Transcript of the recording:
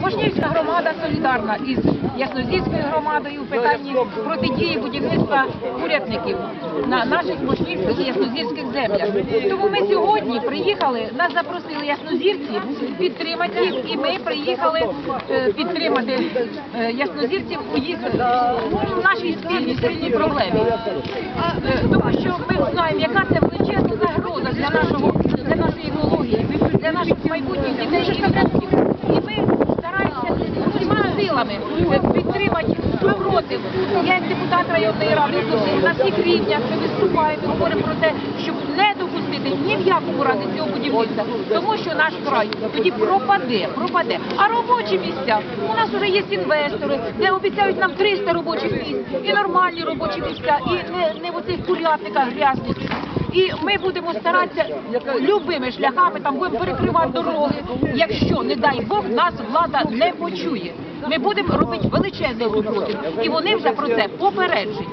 Мошнівська громада солідарна із Яснозірською громадою в питанні протидії будівництва курятників на наших мошнівських і яснозірських землях. Тому ми сьогодні приїхали, нас запросили яснозірці підтримати їх, і ми приїхали е, підтримати е, яснозірців у їх е, в нашій спільній спільній проблемі. Е, Тому що ми знаємо, яка це величезна загроза для нашого для нашої екології, для наших майбутніх дітей і ми стараємося всіма силами підтримати супротив. Я як депутат районної ради на всіх рівнях ми виступаємо, говоримо про те, щоб не допустити ні в якому разі цього будівництва, тому що наш край тоді пропаде, пропаде. А робочі місця у нас вже є інвестори, де обіцяють нам 300 робочих місць, і нормальні робочі місця, і не, не в оцих курятниках грязних. І ми будемо старатися любими шляхами, там будемо перекривати дороги, якщо, не дай Бог, нас влада не почує. Ми будемо робити величезний супротив. І вони вже про це попереджені.